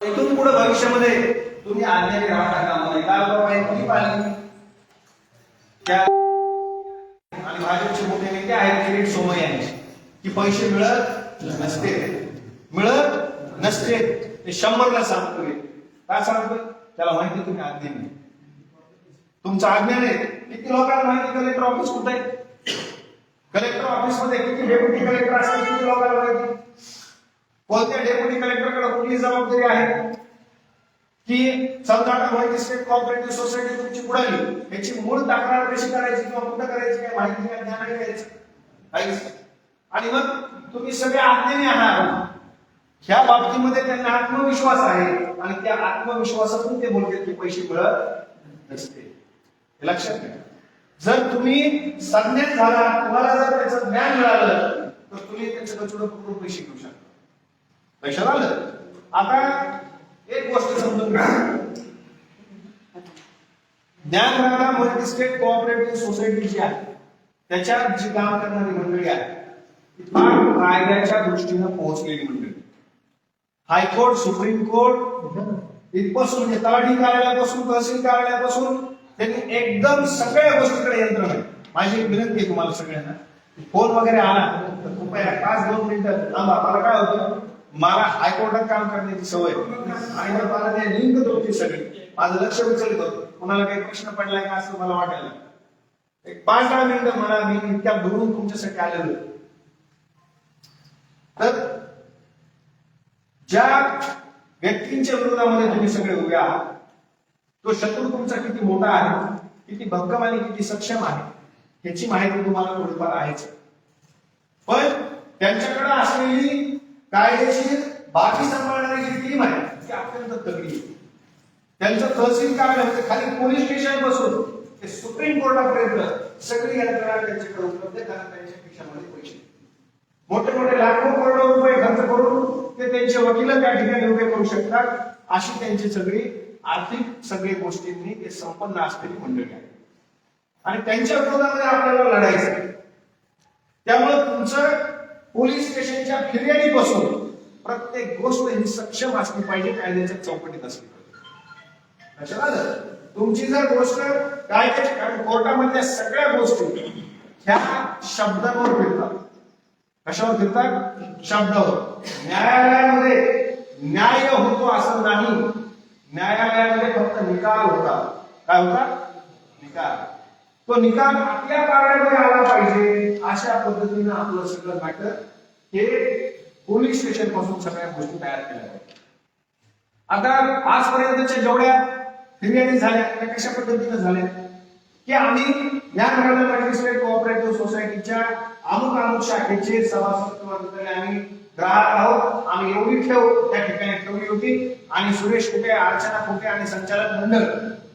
इथून पुढे भविष्यामध्ये तुम्ही आज्ञाने राहता कामा नये काय बाबा हे कुणी पाहिली त्या आणि भाजपचे मोठे नेते आहेत किरीट सोमय यांचे. की पैसे मिळत नसते. मिळत नसते. ते शंभरला सांगतोय. काय सांगतोय? त्याला माहिती तुम्ही आज्ञा नाही. तुमचं आज्ञा नाही. किती लोकांना माहिती कलेक्टर ऑफिस कुठे आहे? कलेक्टर ऑफिसमध्ये किती डेप्युटी कलेक्टर असतात किती लोकांना माहिती कोणत्या डेप्युटी कलेक्टरकडे कुठली जबाबदारी आहे? की समजा माहिती स्टेट कॉपरेटिव्ह सोसायटी तुमची बुडाली याची मूळ तक्रार कशी करायची किंवा कुठं करायची काय माहिती काय ज्ञान नाही घ्यायचं. काहीच आणि मग तुम्ही सगळे आज्ञेने आहात. ह्या बाबतीमध्ये त्यांना आत्मविश्वास आहे आणि त्या आत्मविश्वासातून ते बोलतात की पैसे मिळत नसते हे लक्षात घ्या. जर तुम्ही संज्ञान झाला तुम्हाला जर त्याचं ज्ञान मिळालं तर तुम्ही त्याच्याकडे पकडून पैसे घेऊ शकता. लक्षात आलं? आता एक गोष्ट समजून घ्या. Dnyanradha multi state cooperative society जी आहे त्याच्यात जी काम करणारी मंडळी आहे ती फार कायद्याच्या दृष्टीनं पोहोचलेली मंडळी. हायकोर्ट सुप्रीम कोर्ट इथपासून तलाठी कार्यालयापासून तहसील कार्यालयापासून त्यांनी एकदम सगळ्या गोष्टीकडे यंत्रणा आहे. माझी विनंती आहे तुम्हाला सगळ्यांना फोन वगैरे आला तर कृपया पाच दोन मिनिटं थांबा. मला काय होतं मला हायकोर्टात काम करण्याची सवय. आणि मला ते लिंक होती सगळी माझं लक्ष विचलित होतं. कुणाला काही प्रश्न पडलाय का असं मला वाटायला एक पाच दहा मिनिटं मला मी इतक्या दुरून तुमच्यासाठी आलेलो तर ज्या व्यक्तींच्या विरोधामध्ये तुम्ही सगळे उभे आहात तो शत्रू तुमचा किती मोठा आहे किती भक्कम आणि किती सक्षम आहे याची माहिती तुम्हाला थोडीफार आहेच. पण त्यांच्याकडे असलेली कायदेशीर बाकी सांभाळणारी जी टीम आहे ती अत्यंत तगडी आहे. त्यांचं तहसील कार्यालय म्हणजे खाली पोलीस स्टेशन बसून ते सुप्रीम कोर्टापर्यंत सगळी यंत्रणा त्यांच्याकडे उपलब्ध आहे कारण त्यांच्या खिशामध्ये पैसे. मोठे मोठे लाखो करोडो रुपये खर्च करून ते त्यांचे वकील त्या ठिकाणी उभे करू शकतात. अशी त्यांची सगळी आर्थिक सगळी गोष्टींनी ते संपन्न असलेली मंडळी आहे आणि त्यांच्या विरोधामध्ये आपल्याला लढायचं त्यामुळे तुमचं पोलीस स्टेशनच्या फिर्यादीपासून प्रत्येक गोष्ट ही सक्षम असली पाहिजे कायद्याच्या चौकटीत असली पाहिजे. लक्षात तुमची जर गोष्ट कायद्याच्या कारण कोर्टामधल्या सगळ्या गोष्टी ह्या शब्दावर फिरतात. कशावर फिरतात? शब्दावर. न्यायालयामध्ये न्याय होतो असं नाही. न्यायालयामध्ये फक्त निकाल होता. काय होता? निकाल. तो निकाल आपल्या कारणामुळे आला पाहिजे. अशा पद्धतीनं आपलं सगळं मॅटर हे पोलीस स्टेशनपासून सगळ्या गोष्टी तयार केल्या पाहिजे आता आजपर्यंतच्या जेवढ्या फिर्यादी झाल्या त्या कशा पद्धतीनं झाल्या? की आम्ही या मॅजिस्ट्रेट कोऑपरेटिव्ह सोसायटीच्या अमुक अमुक शाखेचे सभासद किंवा आम्ही ग्राहक आहोत. आम्ही एवढी ठेव त्या ठिकाणी ठेवली होती. आणि सुरेश कुठे अर्चना कुठे आणि संचालक मंडळ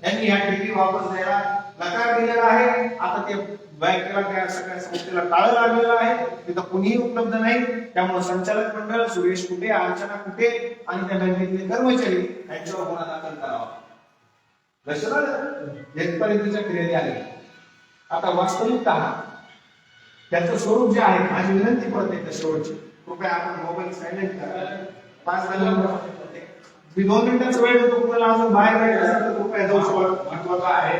यांनी या ठिकाणी वापस द्यायला नकार दिलेला आहे. आता ते बँकेला त्या सगळ्या संस्थेला टाळ लागलेलं आहे. तिथं कुणीही उपलब्ध नाही. त्यामुळे संचालक मंडळ सुरेश कुठे अर्चना कुठे आणि त्या बँकेतले कर्मचारी यांच्यावर गुन्हा दाखल करावा. लक्षात येथपर्यंतच्या फिर्यादी आले. आता वास्तविकता त्याचं स्वरूप जे आहे माझी विनंती पडते त्या शेवटची. कृपया आपण मोबाईल सायलेंट करा. पाच दहा मी दोन मिनिटांचा वेळ देतो तुम्हाला अजून बाहेर जायचं असेल तर कृपया जाऊ शकत. महत्वाचं आहे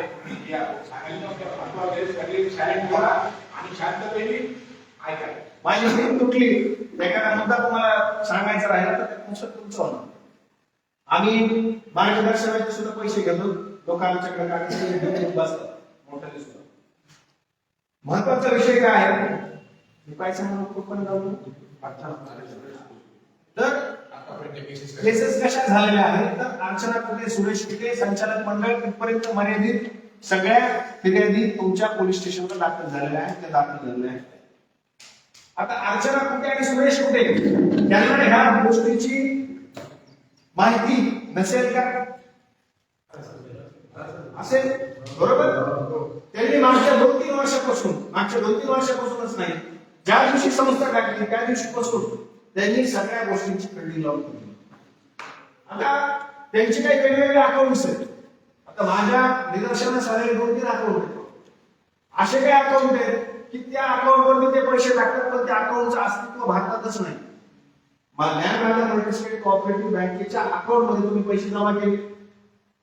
आणि शांततेने ऐका. माझी स्क्रीन तुटली. एखादा मुद्दा तुम्हाला सांगायचा राहिला तर तुमचं तुमचं होणार. आम्ही मार्गदर्शनाचे सुद्धा पैसे घेतो. लोकांच्याकडे कागद बसतात मोठ्याने सुद्धा महत्त्वाचा विषय काय आहे? मी काय सांगणार पण जाऊ. तर केसेस कशा झालेल्या आहेत? तर अर्चना कुठे सुरेश कुठे संचालक मंडळ तिथपर्यंत मर्यादित सगळ्या फिर्यादी तुमच्या पोलीस स्टेशनवर दाखल झालेल्या आहेत त्या दाखल झालेल्या आहेत. आता अर्चना कुठे आणि सुरेश कुठे? त्यांना ह्या गोष्टीची माहिती नसेल का? असेल. बरोबर? त्यांनी मागच्या दोन तीन वर्षापासून मागच्या दोन तीन वर्षापासूनच नाही. ज्या दिवशी संस्था टाकली त्या दिवशीपासून. त्यांनी सगळ्या गोष्टींची खंडी लावून ठेवली. आता त्यांचे काही वेगवेगळे अकाउंट्स आहेत. आता माझ्या निदर्शनास आलेले दोन तीन अकाउंट आहेत. असे काही अकाउंट आहेत की त्या अकाउंटवरती ते पैसे टाकतात पण त्या अकाउंटचं अस्तित्व भारतातच नाही. मला ज्ञान राजा मल्टीस्टेट कोऑपरेटिव्ह बँकेच्या अकाउंटमध्ये तुम्ही पैसे जमा केले.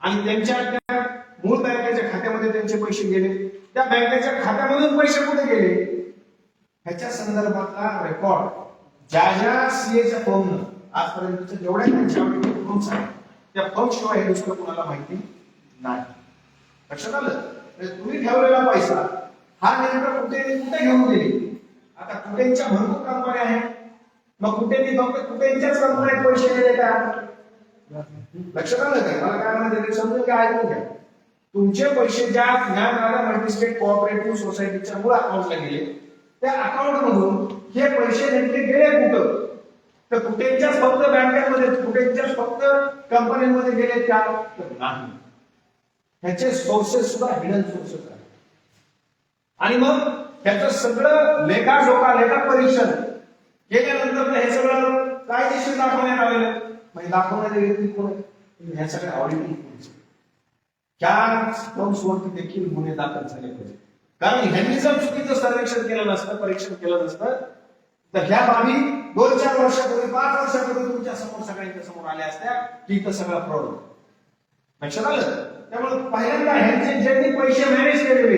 आणि त्यांच्या त्या मूळ बँकेच्या खात्यामध्ये त्यांचे पैसे गेले. त्या बँकेच्या खात्यामधून पैसे कुठे गेले? ह्याच्या संदर्भातला रेकॉर्ड ज्या ज्या सीएच्या फर्मनं आजपर्यंत जेवढ्या त्यांच्या फॉर्म्स आहेत त्या फॉर्म शिवाय हे दुसरं कोणाला माहिती नाही. लक्षात आलं? म्हणजे तुम्ही ठेवलेला पैसा हा नेमका कुठे कुठे घेऊन गेले? आता कुठेच्या भरपूर कंपन्या आहेत. मग कुठे ती फक्त कुठेच्याच कंपन्यात पैसे गेले का? लक्षात आलं का? मला काय म्हणायचं समजून काय ऐकून घ्या. तुमचे पैसे ज्या ज्ञान राजा मल्टीस्टेट कोऑपरेटिव्ह सोसायटीच्या मूळ अकाउंटला गेले त्या अकाउंट मधून हे पैसे नेमके गेले कुठं? तर कुठेच्याच फक्त बँकांमध्ये कुठेच्याच फक्त कंपन्यांमध्ये गेले का तर नाही. ह्याचे सोर्सेस सुद्धा हिडन सोर्सेस आहेत. आणि मग ह्याचं सगळं लेखाजोखा लेखा परीक्षण केल्यानंतर हे सगळं कायदेशीर दाखवण्यात आलेलं म्हणजे दाखवणारे व्यक्ती कोण आहे? ह्या सगळ्या ऑडिटिंग त्या फर्म्सवरती देखील गुन्हे दाखल झाले पाहिजे कारण ह्यांनी जर चुकीचं सर्वेक्षण केलं नसतं परीक्षण केलं नसतं तर ह्या बाबी दोन चार वर्षापूर्वी पाच वर्षापूर्वी तुमच्यासमोर सगळ्यांच्या समोर आल्या असत्या की इथं सगळा फ्रॉड होता. लक्षात आलं? त्यामुळे पहिल्यांदा ह्यांचे ज्यांनी पैसे मॅनेज केलेले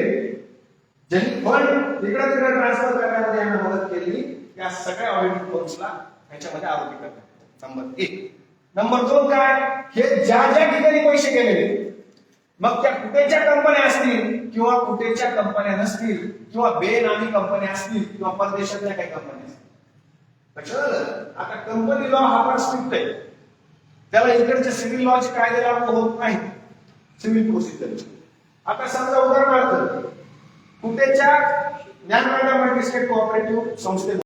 ज्यांनी फंड इकडे तिकडे ट्रान्सफर करण्यामध्ये यांना मदत केली या सगळ्या ऑडिट फर्म्सला ह्याच्यामध्ये आरोपी करतात नंबर एक. नंबर दोन काय? हे ज्या ज्या ठिकाणी पैसे गेलेले मग त्या कुठेच्या कंपन्या असतील किंवा कुठेच्या कंपन्या नसतील किंवा बेनामी कंपन्या असतील किंवा परदेशातल्या काही कंपन्या असतील? लक्षात आता कंपनी लॉ हा पण स्ट्रिक्ट आहे. त्याला इकडच्या सिव्हिल लॉचे कायदे लागू होत नाही सिव्हिल प्रोसिजर आता समजा उदाहरणार्थ कुठेच्या ज्ञानवाडा मल्टीस्टेट कोऑपरेटिव्ह संस्थेत